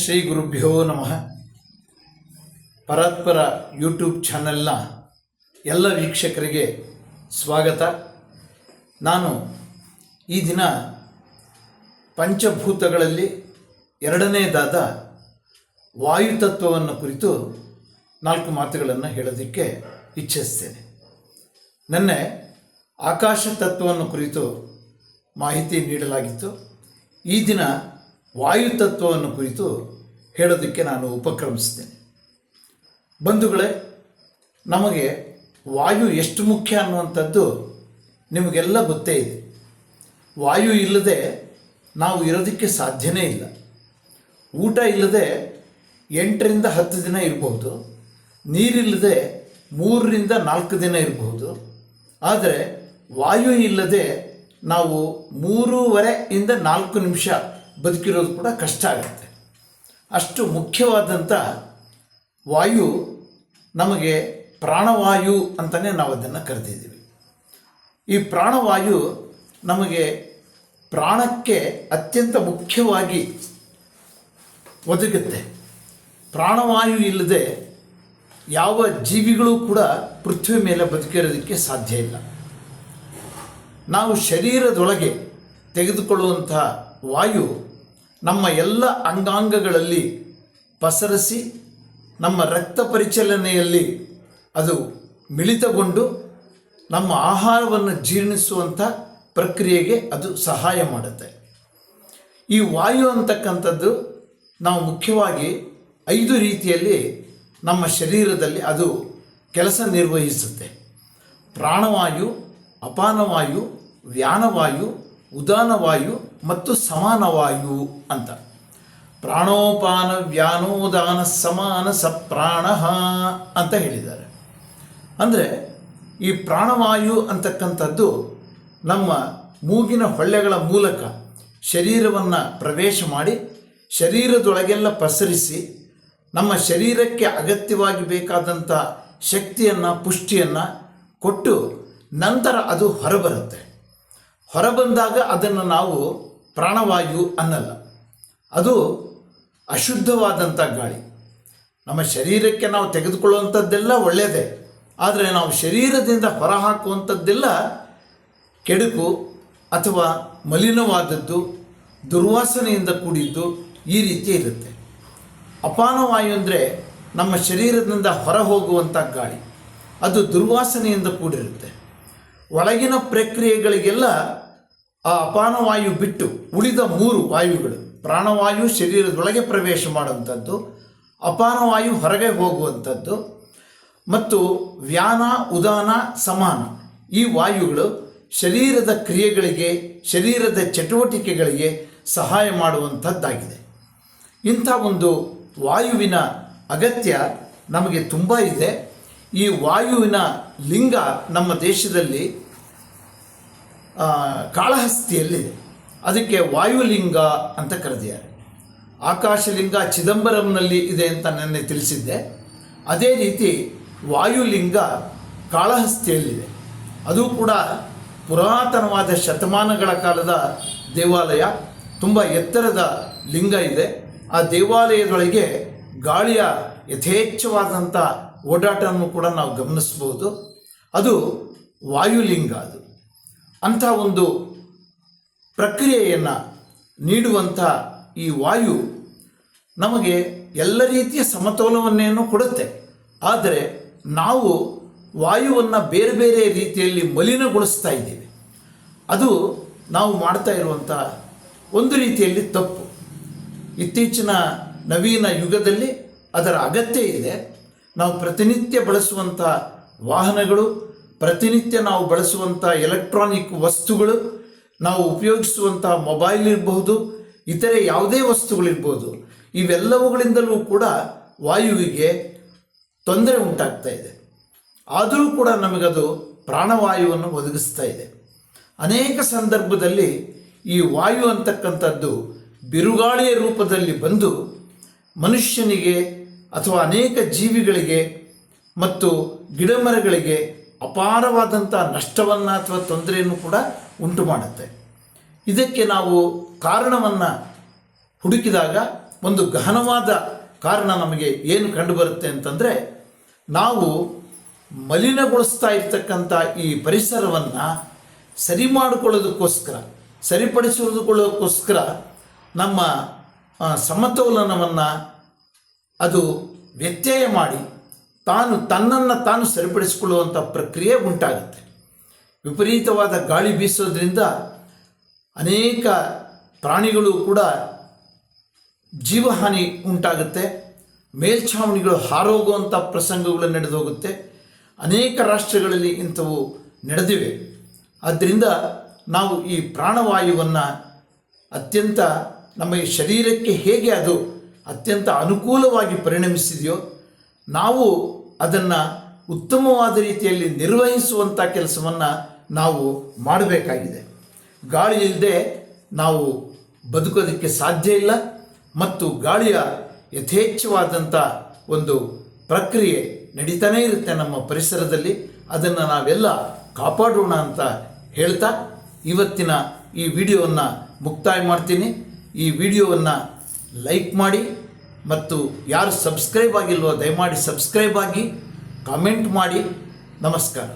ಶ್ರೀ ಗುರುಭ್ಯೋ ನಮಃ. ಪರತ್ಪರ ಯೂಟ್ಯೂಬ್ ಚಾನೆಲ್ನ ಎಲ್ಲ ವೀಕ್ಷಕರಿಗೆ ಸ್ವಾಗತ. ನಾನು ಈ ದಿನ ಪಂಚಭೂತಗಳಲ್ಲಿ ಎರಡನೇದಾದ ವಾಯುತತ್ವವನ್ನು ಕುರಿತು ನಾಲ್ಕು ಮಾತುಗಳನ್ನು ಹೇಳೋದಕ್ಕೆ ಇಚ್ಛಿಸ್ತೇನೆ. ನಿನ್ನೆ ಆಕಾಶ ತತ್ವವನ್ನು ಕುರಿತು ಮಾಹಿತಿ ನೀಡಲಾಗಿತ್ತು. ಈ ದಿನ ವಾಯುತತ್ವವನ್ನು ಕುರಿತು ಹೇಳೋದಕ್ಕೆ ನಾನು ಉಪಕ್ರಮಿಸ್ತೇನೆ. ಬಂಧುಗಳೇ, ನಮಗೆ ವಾಯು ಎಷ್ಟು ಮುಖ್ಯ ಅನ್ನುವಂಥದ್ದು ನಿಮಗೆಲ್ಲ ಗೊತ್ತೇ ಇದೆ. ವಾಯು ಇಲ್ಲದೆ ನಾವು ಇರೋದಕ್ಕೆ ಸಾಧ್ಯನೇ ಇಲ್ಲ. ಊಟ ಇಲ್ಲದೆ ಎಂಟರಿಂದ ಹತ್ತು ದಿನ ಇರಬಹುದು ನೀರಿಲ್ಲದೆ ಮೂರರಿಂದ ನಾಲ್ಕು ದಿನ ಇರಬಹುದು ಆದರೆ ವಾಯು ಇಲ್ಲದೆ ನಾವು ಮೂರುವರೆಯಿಂದ ನಾಲ್ಕು ನಿಮಿಷ ಬದುಕಿರೋದು ಕೂಡ ಕಷ್ಟ ಆಗುತ್ತೆ. ಅಷ್ಟು ಮುಖ್ಯವಾದಂಥ ವಾಯು ನಮಗೆ ಪ್ರಾಣವಾಯು ಅಂತಲೇ ನಾವು ಅದನ್ನು ಕರೆದಿದ್ದೀವಿ ಈ ಪ್ರಾಣವಾಯು ನಮಗೆ ಪ್ರಾಣಕ್ಕೆ ಅತ್ಯಂತ ಮುಖ್ಯವಾಗಿ ಒದಗುತ್ತೆ. ಪ್ರಾಣವಾಯು ಇಲ್ಲದೆ ಯಾವ ಜೀವಿಗಳು ಕೂಡ ಪೃಥ್ವಿ ಮೇಲೆ ಬದುಕಿರೋದಕ್ಕೆ ಸಾಧ್ಯ ಇಲ್ಲ. ನಾವು ಶರೀರದೊಳಗೆ ತೆಗೆದುಕೊಳ್ಳುವಂತಹ ವಾಯು ನಮ್ಮ ಎಲ್ಲ ಅಂಗಾಂಗಗಳಲ್ಲಿ ಪಸರಿಸಿ, ನಮ್ಮ ರಕ್ತ ಪರಿಚಲನೆಯಲ್ಲಿ ಅದು ಮಿಳಿತಗೊಂಡು ನಮ್ಮ ಆಹಾರವನ್ನು ಜೀರ್ಣಿಸುವಂಥ ಪ್ರಕ್ರಿಯೆಗೆ ಅದು ಸಹಾಯ ಮಾಡುತ್ತೆ. ಈ ವಾಯು ಅಂತಕ್ಕಂಥದ್ದು ನಾವು ಮುಖ್ಯವಾಗಿ ಐದು ರೀತಿಯಲ್ಲಿ ನಮ್ಮ ಶರೀರದಲ್ಲಿ ಅದು ಕೆಲಸ ನಿರ್ವಹಿಸುತ್ತೆ. ಪ್ರಾಣವಾಯು, ಅಪಾನವಾಯು, ವ್ಯಾನವಾಯು ಉದಾನವಾಯು ಮತ್ತು ಸಮಾನವಾಯು ಅಂತ. ಪ್ರಾಣೋಪಾನ ವ್ಯಾನೋದಾನ ಸಮಾನ ಸಪ್ರಾಣ ಅಂತ ಹೇಳಿದ್ದಾರೆ. ಅಂದರೆ ಈ ಪ್ರಾಣವಾಯು ಅಂತಕ್ಕಂಥದ್ದು ನಮ್ಮ ಮೂಗಿನ ಹೊಳ್ಳೆಗಳ ಮೂಲಕ ಶರೀರವನ್ನು ಪ್ರವೇಶ ಮಾಡಿ ಶರೀರದೊಳಗೆಲ್ಲ ಪಸರಿಸಿ ನಮ್ಮ ಶರೀರಕ್ಕೆ ಅಗತ್ಯವಾಗಿ ಬೇಕಾದಂಥ ಶಕ್ತಿಯನ್ನು, ಪುಷ್ಟಿಯನ್ನು ಕೊಟ್ಟು ನಂತರ ಅದು ಹೊರಬರುತ್ತೆ. ಹೊರಬಂದಾಗ ಅದನ್ನು ನಾವು ಪ್ರಾಣವಾಯು ಅನ್ನಲ್ಲ. ಅದು ಅಶುದ್ಧವಾದಂಥ ಗಾಳಿ. ನಮ್ಮ ಶರೀರಕ್ಕೆ ನಾವು ತೆಗೆದುಕೊಳ್ಳುವಂಥದ್ದೆಲ್ಲ ಒಳ್ಳೆಯದೇ ಆದರೆ ನಾವು ಶರೀರದಿಂದ ಹೊರಹಾಕುವಂಥದ್ದೆಲ್ಲ ಕೆಡುಕು ಅಥವಾ ಮಲಿನವಾದದ್ದು, ದುರ್ವಾಸನೆಯಿಂದ ಕೂಡಿದ್ದು ಈ ರೀತಿ ಇರುತ್ತೆ. ಅಪಾನವಾಯು ಅಂದರೆ ನಮ್ಮ ಶರೀರದಿಂದ ಹೊರ ಹೋಗುವಂಥ ಗಾಳಿ. ಅದು ದುರ್ವಾಸನೆಯಿಂದ ಕೂಡಿರುತ್ತೆ. ಒಳಗಿನ ಪ್ರಕ್ರಿಯೆಗಳಿಗೆಲ್ಲ ಆ ಅಪಾನವಾಯು ಬಿಟ್ಟು ಉಳಿದ ಮೂರು ವಾಯುಗಳು ಪ್ರಾಣವಾಯು ಶರೀರದೊಳಗೆ ಪ್ರವೇಶ ಮಾಡುವಂಥದ್ದು, ಅಪಾನವಾಯು ಹೊರಗೆ ಹೋಗುವಂಥದ್ದು ಮತ್ತು ವ್ಯಾನ, ಉದಾನ, ಸಮಾನ ಈ ವಾಯುಗಳು ಶರೀರದ ಕ್ರಿಯೆಗಳಿಗೆ, ಶರೀರದ ಚಟುವಟಿಕೆಗಳಿಗೆ ಸಹಾಯ ಮಾಡುವಂಥದ್ದಾಗಿದೆ. ಇಂಥ ಒಂದು ವಾಯುವಿನ ಅಗತ್ಯ ನಮಗೆ ತುಂಬ ಇದೆ. ಈ ವಾಯುವಿನ ಲಿಂಗ ನಮ್ಮ ದೇಶದಲ್ಲಿ ಆ, ಕಾಳಹಸ್ತಿಯಲ್ಲಿದೆ ಅದಕ್ಕೆ ವಾಯುಲಿಂಗ ಅಂತ ಕರೆದಿದ್ದಾರೆ. ಆಕಾಶಲಿಂಗ ಚಿದಂಬರಂನಲ್ಲಿ ಇದೆ ಅಂತ ನೆನ್ನೆ ತಿಳಿಸಿದ್ದೆ. ಅದೇ ರೀತಿ ವಾಯುಲಿಂಗ ಕಾಳಹಸ್ತಿಯಲ್ಲಿದೆ. ಅದು ಕೂಡ ಪುರಾತನವಾದ ಶತಮಾನಗಳ ಕಾಲದ ದೇವಾಲಯ ತುಂಬ ಎತ್ತರದ ಲಿಂಗ ಇದೆ. ಆ ದೇವಾಲಯದೊಳಗೆ ಗಾಳಿಯ ಯಥೇಚ್ಛವಾದಂಥ ಓಡಾಟವನ್ನು ಕೂಡ ನಾವು ಗಮನಿಸ್ಬೋದು ಅದು ವಾಯುಲಿಂಗ ಅದು. ಅಂಥ ಒಂದು ಪ್ರಕ್ರಿಯೆಯನ್ನು ನೀಡುವಂಥ ಈ ವಾಯು ನಮಗೆ ಎಲ್ಲ ರೀತಿಯ ಸಮತೋಲವನ್ನೇನು ಕೊಡುತ್ತೆ. ಆದರೆ ನಾವು ವಾಯುವನ್ನು ಬೇರೆ ಬೇರೆ ರೀತಿಯಲ್ಲಿ ಮಲಿನಗೊಳಿಸ್ತಾ ಇದ್ದೀವಿ. ಅದು ನಾವು ಮಾಡ್ತಾ ಇರುವಂಥ ಒಂದು ರೀತಿಯಲ್ಲಿ ತಪ್ಪು. ಇತ್ತೀಚಿನ ನವೀನ ಯುಗದಲ್ಲಿ ಅದರ ಅಗತ್ಯ ಇದೆ. ನಾವು ಪ್ರತಿನಿತ್ಯ ಬಳಸುವಂಥ ವಾಹನಗಳು ಪ್ರತಿನಿತ್ಯ ನಾವು ಬಳಸುವಂಥ ಎಲೆಕ್ಟ್ರಾನಿಕ್ ವಸ್ತುಗಳು, ನಾವು ಉಪಯೋಗಿಸುವಂಥ ಮೊಬೈಲ್ ಇರಬಹುದು, ಇತರೆ ಯಾವುದೇ ವಸ್ತುಗಳಿರ್ಬೋದು, ಇವೆಲ್ಲವುಗಳಿಂದಲೂ ಕೂಡ ವಾಯುವಿಗೆ ತೊಂದರೆ ಉಂಟಾಗ್ತಾ ಇದೆ. ಆದರೂ ಕೂಡ ನಮಗದು ಪ್ರಾಣವಾಯುವನ್ನು ಒದಗಿಸ್ತಾ ಇದೆ. ಅನೇಕ ಸಂದರ್ಭದಲ್ಲಿ ಈ ವಾಯು ಅಂತಕ್ಕಂಥದ್ದು ಬಿರುಗಾಳಿಯ ರೂಪದಲ್ಲಿ ಬಂದು ಮನುಷ್ಯನಿಗೆ ಅಥವಾ ಅನೇಕ ಜೀವಿಗಳಿಗೆ ಮತ್ತು ಗಿಡಮರಗಳಿಗೆ ಅಪಾರವಾದಂಥ ನಷ್ಟವನ್ನು ಅಥವಾ ತೊಂದರೆಯನ್ನು ಕೂಡ ಉಂಟು ಮಾಡುತ್ತೆ. ಇದಕ್ಕೆ ನಾವು ಕಾರಣವನ್ನು ಹುಡುಕಿದಾಗ ಒಂದು ಗಹನವಾದ ಕಾರಣ ನಮಗೆ ಏನು ಕಂಡುಬರುತ್ತೆ ಅಂತಂದರೆ, ನಾವು ಮಲಿನಗೊಳಿಸ್ತಾ ಇರ್ತಕ್ಕಂಥ ಈ ಪರಿಸರವನ್ನು ಸರಿ ಮಾಡಿಕೊಳ್ಳೋದಕ್ಕೋಸ್ಕರ, ಸರಿಪಡಿಸಿಕೊಳ್ಳೋದಕ್ಕೋಸ್ಕರ ನಮ್ಮ ಸಮತೋಲನವನ್ನು ಅದು ವ್ಯತ್ಯಯ ಮಾಡಿ ತಾನು ತನ್ನನ್ನು ತಾನು ಸರಿಪಡಿಸಿಕೊಳ್ಳುವಂಥ ಪ್ರಕ್ರಿಯೆ ಉಂಟಾಗುತ್ತೆ. ವಿಪರೀತವಾದ ಗಾಳಿ ಬೀಸೋದ್ರಿಂದ ಅನೇಕ ಪ್ರಾಣಿಗಳು ಕೂಡ ಜೀವಹಾನಿ ಉಂಟಾಗುತ್ತೆ. ಮೇಲ್ಛಾವಣಿಗಳು ಹಾರೋಗುವಂಥ ಪ್ರಸಂಗಗಳು ನಡೆದು ಹೋಗುತ್ತೆ ಅನೇಕ ರಾಷ್ಟ್ರಗಳಲ್ಲಿ ಇಂಥವು ನಡೆದಿವೆ. ಆದ್ದರಿಂದ ನಾವು ಈ ಪ್ರಾಣವಾಯುವನ್ನು ಅತ್ಯಂತ ನಮ್ಮ ಈ ಶರೀರಕ್ಕೆ ಹೇಗೆ ಅದು ಅತ್ಯಂತ ಅನುಕೂಲವಾಗಿ ಪರಿಣಮಿಸಿದೆಯೋ ನಾವು ಅದನ್ನು ಉತ್ತಮವಾದ ರೀತಿಯಲ್ಲಿ ನಿರ್ವಹಿಸುವಂಥ ಕೆಲಸವನ್ನು ನಾವು ಮಾಡಬೇಕಾಗಿದೆ. ಗಾಳಿ ಇಲ್ಲದೆ ನಾವು ಬದುಕೋದಕ್ಕೆ ಸಾಧ್ಯ ಇಲ್ಲ ಮತ್ತು ಗಾಳಿಯ ಯಥೇಚ್ಛವಾದಂಥ ಒಂದು ಪ್ರಕ್ರಿಯೆ ನಡೀತಾನೇ ಇರುತ್ತೆ ನಮ್ಮ ಪರಿಸರದಲ್ಲಿ. ಅದನ್ನು ನಾವೆಲ್ಲ ಕಾಪಾಡೋಣ ಅಂತ ಹೇಳ್ತಾ ಇವತ್ತಿನ ಈ ವಿಡಿಯೋವನ್ನು ಮುಕ್ತಾಯ ಮಾಡ್ತೀನಿ. ಈ ವಿಡಿಯೋವನ್ನು ಲೈಕ್ ಮಾಡಿ ಮತ್ತು ಯಾರು ಸಬ್ಸ್ಕ್ರೈಬ್ ಆಗಿಲ್ವೋ ದಯಮಾಡಿ ಸಬ್ಸ್ಕ್ರೈಬ್ ಆಗಿ ಕಾಮೆಂಟ್ ಮಾಡಿ. ನಮಸ್ಕಾರ.